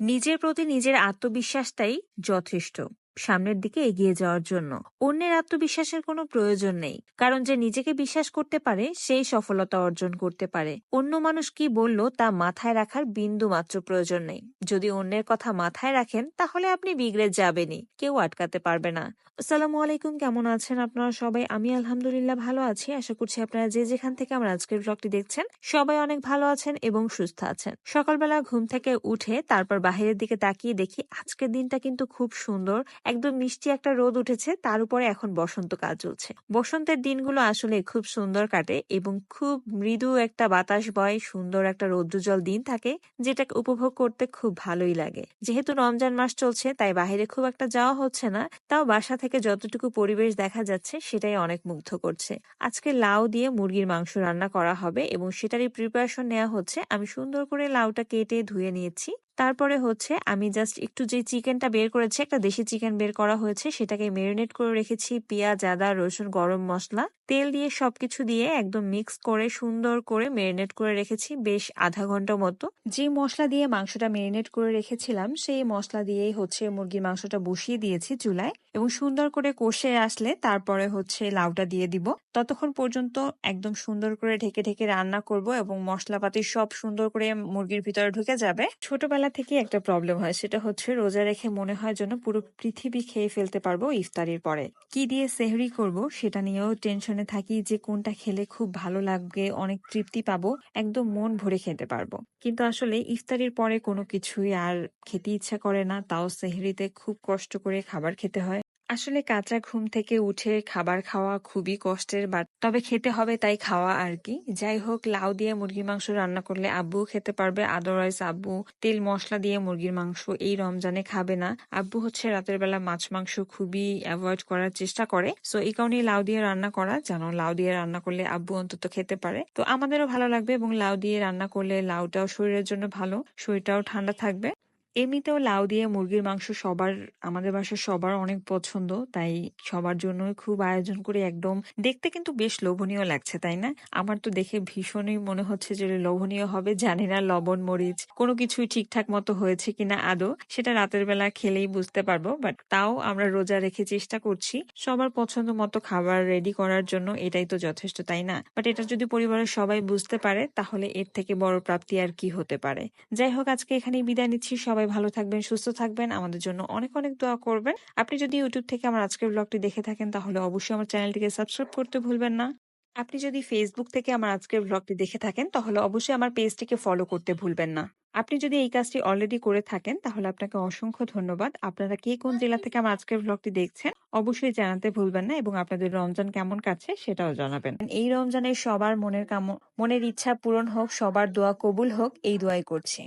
নিজের প্রতি নিজের আত্মবিশ্বাসটাই যথেষ্ট। সামনের দিকে এগিয়ে যাওয়ার জন্য। অন্যের আত্মবিশ্বাসের কোনো প্রয়োজন নেই, কারণ যে নিজেকে বিশ্বাস করতে পারে, সেই সফলতা অর্জন করতে পারে। অন্য মানুষ কি বলল, তা মাথায় রাখার বিন্দু মাত্র প্রয়োজন নেই। যদি অন্যের কথা মাথায় রাখেন, তাহলে আপনি বিগড়ে যাবেনই, কেউ আটকাতে পারবে না। আসসালামু আলাইকুম, কেমন আছেন আপনারা সবাই? আমি আলহামদুলিল্লাহ ভালো আছি। আশা করছি আপনারা যে যেখান থেকে আমার আজকের ব্লগটি দেখছেন, সবাই অনেক ভালো আছেন এবং সুস্থ আছেন। সকালবেলা ঘুম থেকে উঠে, তারপর বাহিরের দিকে তাকিয়ে দেখি, আজকের দিনটা কিন্তু খুব সুন্দর। একদম মিষ্টি একটা রোদ উঠেছে, তার উপরে এখন বসন্ত বসন্তকাল চলছে। বসন্তের দিনগুলো আসলে খুব সুন্দর কাটে এবং খুব মৃদু একটা বাতাস বয়, সুন্দর একটা রৌদ্রজল দিন থাকে যেটাকে উপভোগ করতে খুব ভালোই লাগে। যেহেতু রমজান মাস চলছে, তাই বাইরে খুব একটা যাওয়া হচ্ছে না, তাও বাসা থেকে যতটুকু পরিবেশ দেখা যাচ্ছে, সেটাই অনেক মুগ্ধ করছে। আজকে লাউ দিয়ে মুরগির মাংস রান্না করা হবে এবং সেটারই প্রিপারেশন নেওয়া হচ্ছে। আমি সুন্দর করে লাউটা কেটে ধুয়ে নিয়েছি। তারপরে হচ্ছে আমি জাস্ট একটু যে চিকেনটা বের করেছি, একটা দেশি চিকেন বের করা হয়েছে, সেটাকে মেরিনেট করে রেখেছি, পেঁয়াজ, আদা, রসুন, গরম মশলা। তেল দিয়ে সবকিছু দিয়ে একদম মিক্স করে, সুন্দর করে মেরিনেট করে রেখেছি বেশ আধা ঘণ্টা মতো। যে মশলা দিয়ে মাংসটা মেরিনেট করে রেখেছিলাম, সেই মশলা দিয়েই হচ্ছে মুরগির মাংসটা বসিয়ে দিয়েছি চুলায়। এবং সুন্দর করে কষে আসলে তারপরে হচ্ছে লাউটা দিয়ে দিব। ততক্ষণ পর্যন্ত একদম সুন্দর করে ঢেকে ঢেকে রান্না করব এবং মশলাপাতি সব সুন্দর করে মুরগির ভিতরে ঢুকে যাবে। ছোটবেলা থেকে একটা প্রবলেম হয়, সেটা হচ্ছে রোজা রেখে মনে হয় যেন পুরো পৃথিবী খেয়ে ফেলতে পারব ইফতারির পরে। কি দিয়ে সেহরি করব সেটা নিয়েও টেনশনে থাকি যে কোনটা খেলে খুব ভালো লাগবে, অনেক তৃপ্তি পাবো, একদম মন ভরে খেতে পারব। কিন্তু আসলে ইফতারির পরে কোনো কিছুই আর খেতে ইচ্ছা করে না, তাও সেহরিতে খুব কষ্ট করে খাবার খেতে হয়। আসলে কাঁচা ঘুম থেকে উঠে খাবার খাওয়া খুবই কষ্টের বাট তবে খেতে হবে তাই খাওয়া আর কি। যাই হোক, লাউ দিয়ে মুরগির মাংস রান্না করলে আব্বু খেতে পারবে। আদারওয়াইজ আব্বু তেল মশলা দিয়ে মুরগির মাংস এই রমজানে খাবে না। আব্বু হচ্ছে রাতের বেলা মাছ মাংস খুবই অ্যাভয়েড করার চেষ্টা করে। সো এই কারণে লাউ দিয়ে রান্না করা জানো লাউ দিয়ে রান্না করলে আব্বু অন্তত খেতে পারে। তো আমাদেরও ভালো লাগবে এবং লাউ দিয়ে রান্না করলে লাউটাও শরীরের জন্য ভালো, শরীরটাও ঠান্ডা থাকবে। এমনিতেও লাউ দিয়ে মুরগির মাংস সবার, আমাদের বাসার সবার অনেক পছন্দ, তাই সবার জন্যই খুব আয়োজন করে একদম দেখতে কিন্তু বেশ লোভনীয় লাগছে, তাই না? আমার তো দেখে ভীষণই মনে হচ্ছে যে লোভনীয় হবে, জানি না লবণ, মরিচ, কোনো কিছুই ঠিকঠাক মতো হয়েছে কিনা আদৌ, সেটা রাতের বেলা খেলেই বুঝতে পারব বাট তাও আমরা রোজা রেখে চেষ্টা করছি, সবার পছন্দ মতো খাবার রেডি করার জন্য এটাই তো যথেষ্ট, তাই না? বাট এটা যদি পরিবারের সবাই বুঝতে পারে, তাহলে এর থেকে বড় প্রাপ্তি আর কি হতে পারে? যাই হোক, আজকে এখানেই বিদায় নিচ্ছি, সবাই সবাই ভালো থাকবেন, সুস্থ থাকবেন। আমাদের জন্য অনেক অনেক দোয়া করবেন। আপনি যদি ইউটিউব থেকে আমার আজকের ব্লগটি দেখে থাকেন, তাহলে অবশ্যই আমার চ্যানেলটিকে সাবস্ক্রাইব করতে ভুলবেন না। আপনি যদি ফেসবুক থেকে আমার আজকের ব্লগটি দেখে থাকেন, তাহলে অবশ্যই আমার পেজটিকে ফলো করতে ভুলবেন না। আপনি যদি এই কাজটি অলরেডি করে থাকেন, তাহলে আপনাকে অসংখ্য ধন্যবাদ। আপনারা কে কোন জেলা থেকে আমার আজকের ব্লগটি দেখছেন, অবশ্যই জানাতে ভুলবেন না এবং আপনাদের রমজান কেমন কাটছে সেটাও জানাবেন। এই রমজানে সবার মনের কাম, মনের ইচ্ছা পূরণ হোক, সবার দোয়া কবুল হোক, এই দোয়াই করছি।